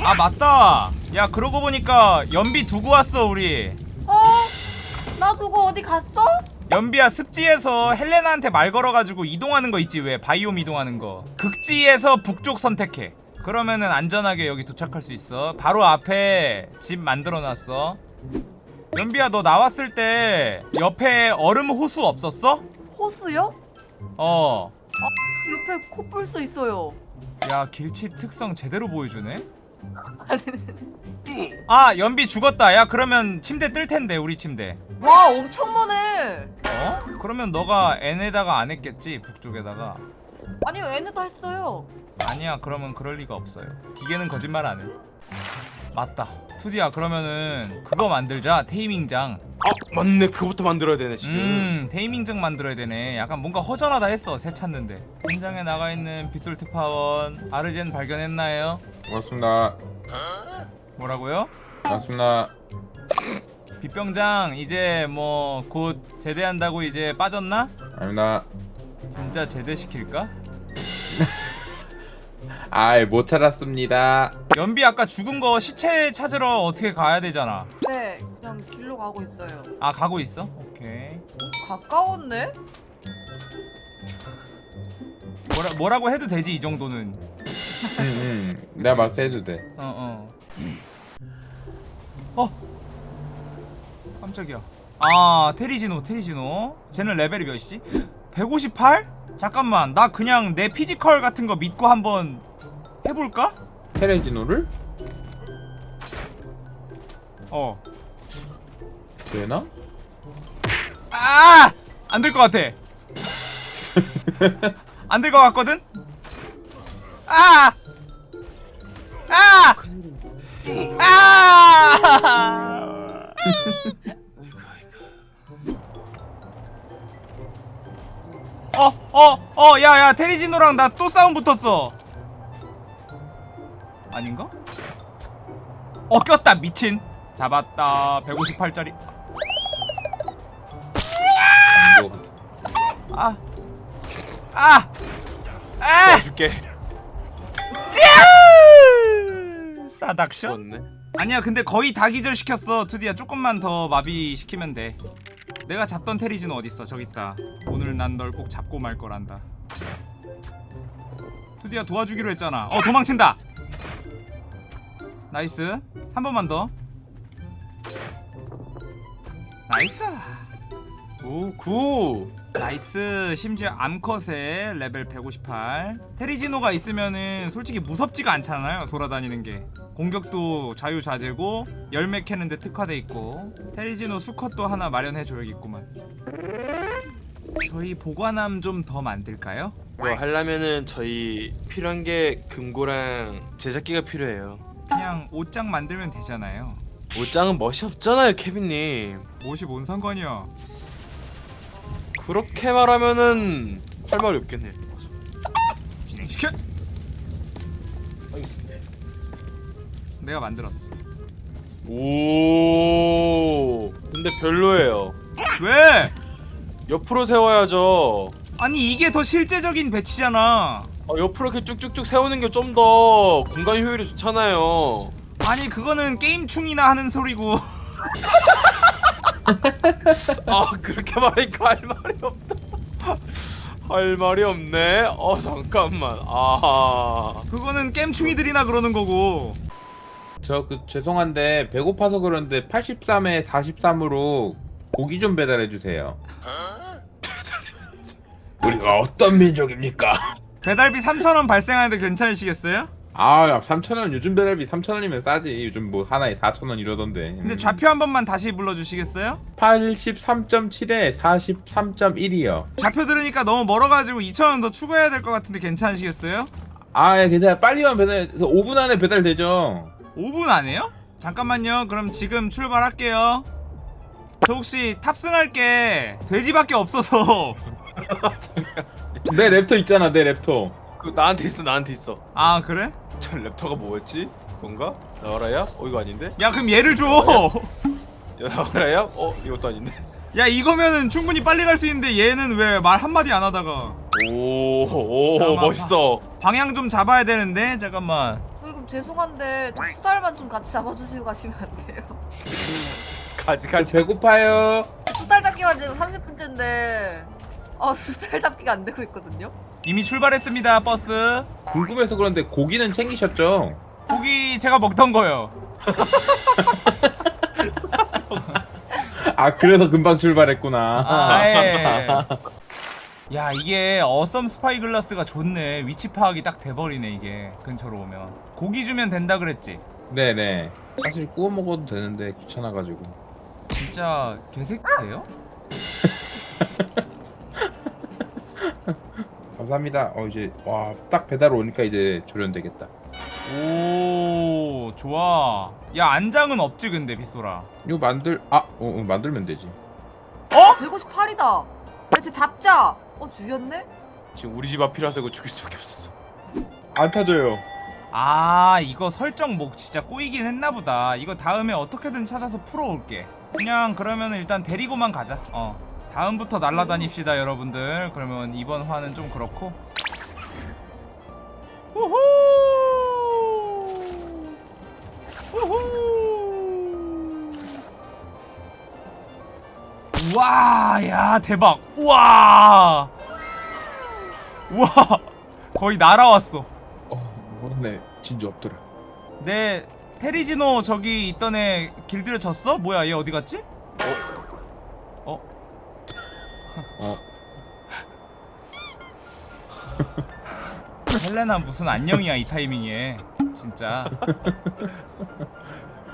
아 맞다 야 그러고 보니까 연비 두고 왔어 우리 어? 나 두고 어디 갔어? 연비야 습지에서 헬레나한테 말 걸어가지고 이동하는 거 있지 왜 바이옴 이동하는 거 극지에서 북쪽 선택해 그러면은 안전하게 여기 도착할 수 있어 바로 앞에 집 만들어놨어 연비야 너 나왔을 때 옆에 얼음 호수 없었어? 호수요? 어. 옆에 코뿔소 있어요. 야 길치 특성 제대로 보여주네. 아 연비 죽었다. 야 그러면 침대 뜰 텐데 우리 침대. 와 엄청 많네. 어? 그러면 너가 N에다가 안 했겠지 북쪽에다가. 아니요 얘네도 했어요. 아니야 그러면 그럴 리가 없어요. 기계는 거짓말 안 해. 맞다. 투디야 그러면은 그거 만들자 테이밍장. 아 맞네 그거부터 만들어야 되네 지금 음 테이밍장 만들어야 되네. 약간 뭔가 허전하다 했어 새 찾는데. 현장에 나가 있는 빗솔 특파원 아르젠 발견했나요? 고맙습니다. 뭐라고요? 고맙습니다. 빗병장 이제 뭐 곧 제대한다고 이제 빠졌나? 아닙니다. 진짜 제대시킬까? 아이 못 찾았습니다. 연비 아까 죽은 거 시체 찾으러 어떻게 가야 되잖아. 네 그냥 길로 가고 있어요. 아 가고 있어? 오케이. 가까웠네? 뭐라 뭐라고 해도 되지 이 정도는. 응, 응. 내가 마스 해도 돼. 어 어. 어. 깜짝이야. 아 테리지노 테리지노. 쟤는 레벨이 몇이지? 158? 잠깐만 나 그냥 내 피지컬 같은 거 믿고 한번 해볼까? 테레지노를? 어. 되나? 아! 안 될 것 같아. 안 될 것 같거든? 아! 아! 아! 어, 어, 어, 야, 야, 테리지노랑 나 또 싸움 붙었어. 아닌가? 어, 꼈다, 미친. 잡았다, 158짜리. 안 돼. 아, 아, 아, 줄게! 싸닥션? 아니야, 근데 거의 다 기절시켰어. 투디야, 조금만 더 마비시키면 돼. 내가 잡던 테리즈는 어딨어? 저기 있다. 오늘 난 널 꼭 잡고 말 거란다. 투디야 도와주기로 했잖아. 어, 도망친다. 나이스. 한 번만 더. 나이스. 오구. 나이스. 심지어 암컷에 레벨 158 테리지노가 있으면은 솔직히 무섭지가 않잖아요 돌아다니는 게. 공격도 자유자재고 열매 캐는데 특화돼 있고 테리지노 수컷도 하나 마련해 줘야겠구만. 저희 보관함 좀 더 만들까요? 이거 하려면은 저희 필요한 게 금고랑 제작기가 필요해요. 그냥 옷장 만들면 되잖아요. 옷장은 멋이 없잖아요 케빈님. 옷이 뭔 상관이야 그렇게 말하면은 할 말이 없겠네. 진행시켜. 알겠습니다. 내가 만들었어. 오. 근데 별로예요. 왜? 옆으로 세워야죠. 아니 이게 더 실제적인 배치잖아. 어, 옆으로 이렇게 쭉쭉쭉 세우는 게 좀 더 공간 효율이 좋잖아요. 아니 그거는 게임충이나 하는 소리고 아 그렇게 말하니까 할 말이 없다 할 말이 없네 어 잠깐만 아 그거는 겜충이들이나 그러는 거고 저 그 죄송한데 배고파서 그런데 83에 43으로 고기 좀 배달해 주세요. 우리가 어떤 민족입니까? 배달비 3,000원 발생하는데 괜찮으시겠어요? 아, 3,000원 요즘 배달비 3,000원이면 싸지. 요즘 뭐 하나에 4,000원 이러던데. 근데 음. 좌표 한 번만 다시 불러주시겠어요? 83.7에 43.1이요. 좌표 들으니까 너무 멀어가지고 2,000원 더 추가해야 될 것 같은데 괜찮으시겠어요? 아, 예, 괜찮아요. 빨리만 배달, 5분 안에 배달되죠. 5분 안에요? 잠깐만요 그럼 지금 출발할게요 저 혹시 탑승할 게 돼지밖에 없어서 내 랩터 있잖아, 내 랩터. 그 나한테 있어 나한테 있어 아 그래? 저 랩터가 뭐였지? 그건가? 나와라야? 어 이거 아닌데? 야 그럼 얘를 줘! 야 나와라야? 어 이것도 아닌데? 야 이거면은 충분히 빨리 갈 수 있는데 얘는 왜 말 한마디 안 하다가 오오 잠깐만, 멋있어 방향 좀 잡아야 되는데 잠깐만 어, 이거 죄송한데 저 수달만 좀 같이 잡아주시고 가시면 안 돼요? 가지 저 가지 배고파요. 수달 잡기만 지금 30분째인데 어 수달 잡기가 안 되고 있거든요? 이미 출발했습니다 버스 궁금해서 그런데 고기는 챙기셨죠? 고기 제가 먹던 거요 아 그래서 금방 출발했구나. 아예 야 이게 어썸 스파이 글라스가 좋네 위치 파악이 딱 돼버리네 이게 근처로 오면 고기 주면 된다 그랬지 네네. 사실 구워 먹어도 되는데 귀찮아가지고. 진짜 개새끼예요? 감사합니다. 어 이제 와 딱 배달 오니까 이제 조련되겠다. 오 좋아 야 안장은 없지 근데 빗소라 이거 만들 아 어, 어, 만들면 되지. 어? 158이다 야, 쟤 잡자 어 죽였네? 지금 우리 집 앞이라서 이거 죽일 수밖에 없었어 안 타줘요. 아 이거 설정 뭐 진짜 꼬이긴 했나 보다 이거 다음에 어떻게든 찾아서 풀어올게 그냥 그러면 일단 데리고만 가자 어 다음부터 날라다닙시다 여러분들 그러면 이번 화는 좀 그렇고 우후 우후 와야 대박 우와 우와 거의 날아왔어 어 그렇네. 진주 없더라. 내 테리지노 저기 있던 애 길들여 졌어? 뭐야 얘 어디 갔지? 어? 어 헬레나 무슨 안녕이야 이 타이밍에 진짜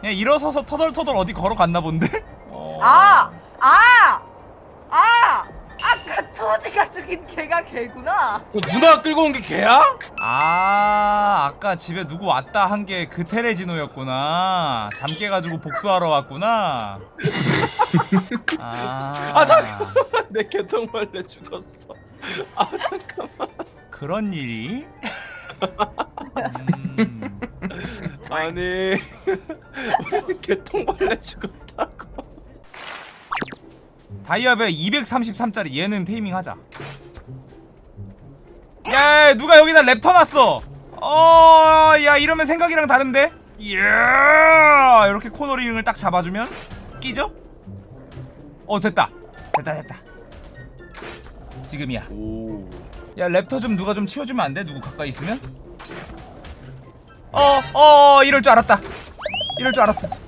그냥 일어서서 터덜터덜 어디 걸어갔나 본데? 어... 아! 아! 토지가 죽인 걔가 걔구나. 그 누나가 끌고 온 게 걔야? 아 아까 집에 누구 왔다 한 게 그 테레지노였구나. 잠 깨가지고 복수하러 왔구나. 아, 아, 잠깐만. 내 개통벌레 죽었어. 아 잠깐만. 그런 일이? 음, 아니. 우리 개통벌레 죽었다고 다이아베 233짜리 얘는 테이밍 하자 야 누가 여기다 랩 터 놨어 어야 이러면 생각이랑 다른데 이야 이렇게 코너링을 딱 잡아주면 끼죠? 어 됐다 됐다 됐다 지금이야 오야 랩터 좀 누가 좀 치워주면 안 돼? 누구 가까이 있으면? 어, 어, 이럴 줄 알았다. 이럴 줄 알았어.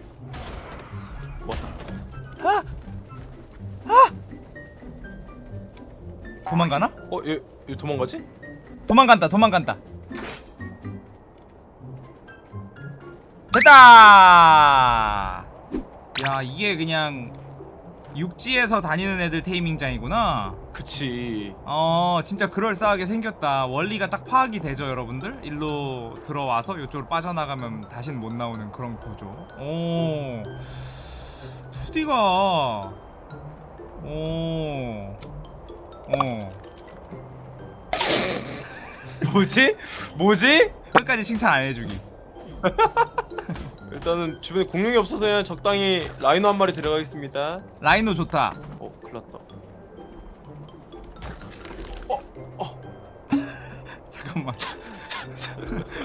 도망가나? 어? 얘, 얘 도망가지? 도망간다, 도망간다. 됐다. 야, 이게 그냥 육지에서 다니는 애들 테이밍장이구나. 그치 어 진짜 그럴싸하게 생겼다 원리가 딱 파악이 되죠 여러분들 일로 들어와서 이쪽으로 빠져나가면 다신 못 나오는 그런 구조 오 2D가 오 어. 뭐지? 뭐지? 끝까지 칭찬 안 해주기. 일단은 주변에 공룡이 없어서 그냥 적당히 라이노 한 마리 데려가겠습니다. 라이노 좋다. 어 큰일 났다. 잠깐만.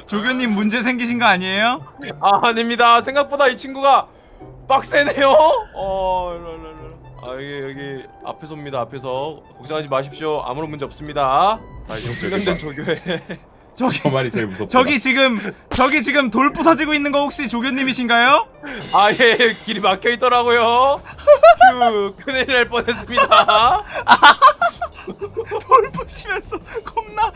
조교님 문제 생기신 거 아니에요? 아 아닙니다. 생각보다 이 친구가 빡세네요. 어 일로 일로 일로 아 여기 여기 앞에서입니다 앞에서. 걱정하지 마십시오. 아무런 문제 없습니다. 다 이제 훈련된 조교에 저기 저 말이 제일 무섭다. 저기 지금 저기 지금 돌 부서지고 있는 거 혹시 조교님이신가요? 아예. 길이 막혀 있더라고요. 휴 큰일 날 뻔했습니다 돌 부시면서 겁나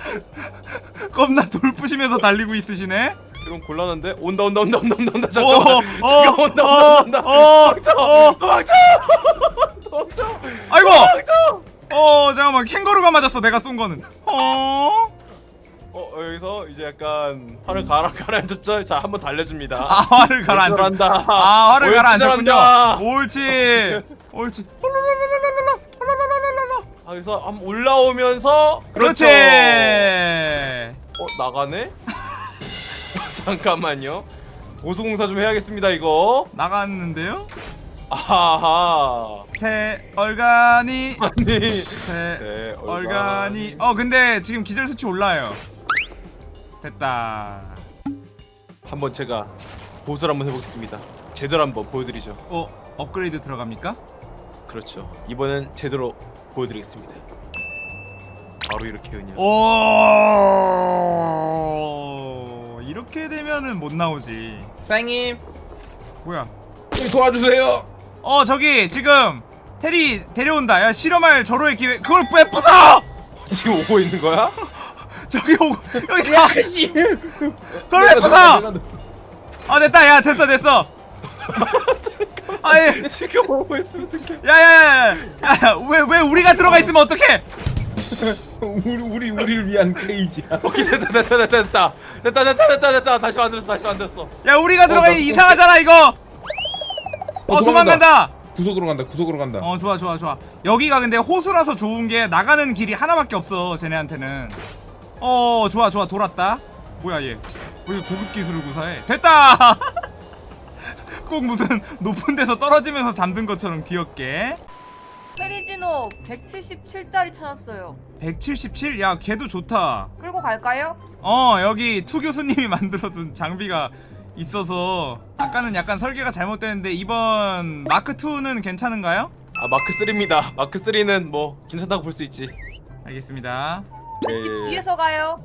겁나 돌 부시면서 달리고 있으시네. 이건 곤란한데 온다 온다 온다 온다 온다 온다 오, 잠깐만 잠깐 온다 온다 온다 어, 도망쳐 어. 도망쳐 도망쳐 아이고. 도망쳐 어 잠깐만 캥거루가 맞았어 내가 쏜 거는. 어? 어 여기서 이제 약간 화를 가라 가라앉았죠 자 한번 달래줍니다 아 화를 가라앉혔. 잘한다 아 화를 옳지, 가라앉혔군요. 잘한다. 옳지. 옳지. 여기서 한번 올라오면서 그렇지. 어 나가네 잠깐만요 보수공사 좀 해야겠습니다 이거 나갔는데요? 아하 새 얼간이 아니 새 네, 얼간이 어 근데 지금 기절 수치 올라요. 됐다. 한번 제가 보수를 한번 해보겠습니다. 제대로 한번 보여드리죠. 어 업그레이드 들어갑니까? 그렇죠. 이번엔 제대로 보여드리겠습니다. 바로 이렇게 그냥. 오 이렇게 되면은 못 나오지. 사장님 뭐야? 좀 도와주세요. 어 저기 지금 테리 데려온다. 야 실험할 절호의 기회. 그걸 왜 부숴? 지금 오고 있는 거야? 저기 오고 여기 다. 씨. 그걸 왜 부숴? 아 됐다. 야 됐어 됐어. 아예 지금 오고 있으면 어떡해? 야야야야 야 왜왜 우리가 들어가 있으면 어떡해? 우리 우리 우리를 위한 케이지야. 오케이 됐다 됐다 됐다 됐다 됐다 됐다 됐다 됐다 다시 만들었어 다시 만들었어. 야 우리가 들어가 나- 있 이상하잖아 이거. 어 도망간다. 구석으로 간다. 구석으로 간다. 어 좋아 좋아 좋아 여기가 근데 호수라서 좋은 게 나가는 길이 하나밖에 없어 쟤네한테는 어 좋아 좋아 돌았다 뭐야 얘 왜 고급 기술을 구사해 됐다 꼭 무슨 높은 데서 떨어지면서 잠든 것처럼 귀엽게 페리지노 177짜리 찾았어요. 177? 야 걔도 좋다 끌고 갈까요? 어 여기 투 교수님이 만들어준 장비가 있어서 아까는 약간 설계가 잘못됐는데 이번 마크 2는 괜찮은가요? 아 마크 3입니다. 마크 3는 뭐 괜찮다고 볼 수 있지. 알겠습니다 예. 뒤에서 가요.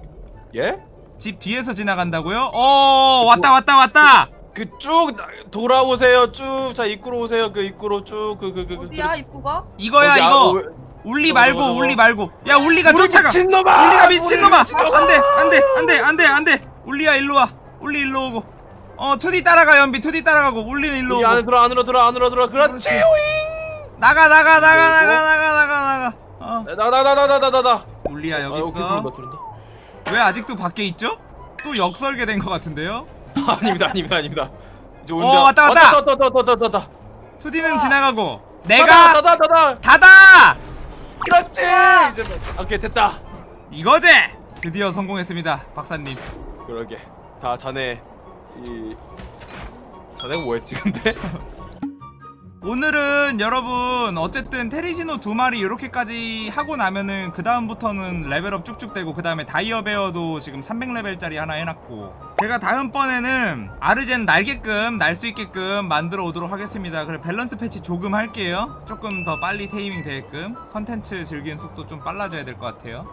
예? 집 뒤에서 지나간다고요? 어 왔다 왔다 왔다 그 쭉 돌아오세요. 쭉 자 입구로 오세요. 그 입구로 쭉그그그 그. 어디야 입구가? 이거야 거기 아- 이거 왜- 울리 저거, 말고 저거. 울리 말고 야 울리가 우리 쫓아가 미친놈아! 울리가 미친놈아 우리! 안돼 안돼 안돼 안돼 안돼 울리야 일로 와 울리 일로 오고 어 투디 따라가 연비 투디 따라가고 울리는 일로 안에 오고 들어 안으로 들어 안으로 들어. 그렇지. 나가 나가 나가 나가 나가 나가 나가 어 나나나나나나나. 울리야 여기 아, 오케이 들어온다 있어 들어온다. 왜 아직도 밖에 있죠? 또 역설계 된 것 같은데요? 아닙니다 아닙니다 아닙니다. 이제 온다. 어, 왔다, 왔다! 왔다 왔다 왔다 왔다 왔다. 투디는 아. 지나가고 내가 닫아 닫아. 닫아 그렇지. 이제 뭐- 오케이 됐다. 이거지 드디어 성공했습니다 박사님 그러게 다 자네 이 자네가 뭐였지 근데? 오늘은 여러분 어쨌든 테리지노 두 마리 이렇게까지 하고 나면은 그 다음부터는 레벨업 쭉쭉 되고 그 다음에 다이어베어도 지금 300레벨짜리 하나 해놨고 제가 다음번에는 아르젠 날게끔 날 수 있게끔 만들어 오도록 하겠습니다. 그래 밸런스 패치 조금 할게요. 조금 더 빨리 테이밍 되게끔. 컨텐츠 즐기는 속도 좀 빨라져야 될 것 같아요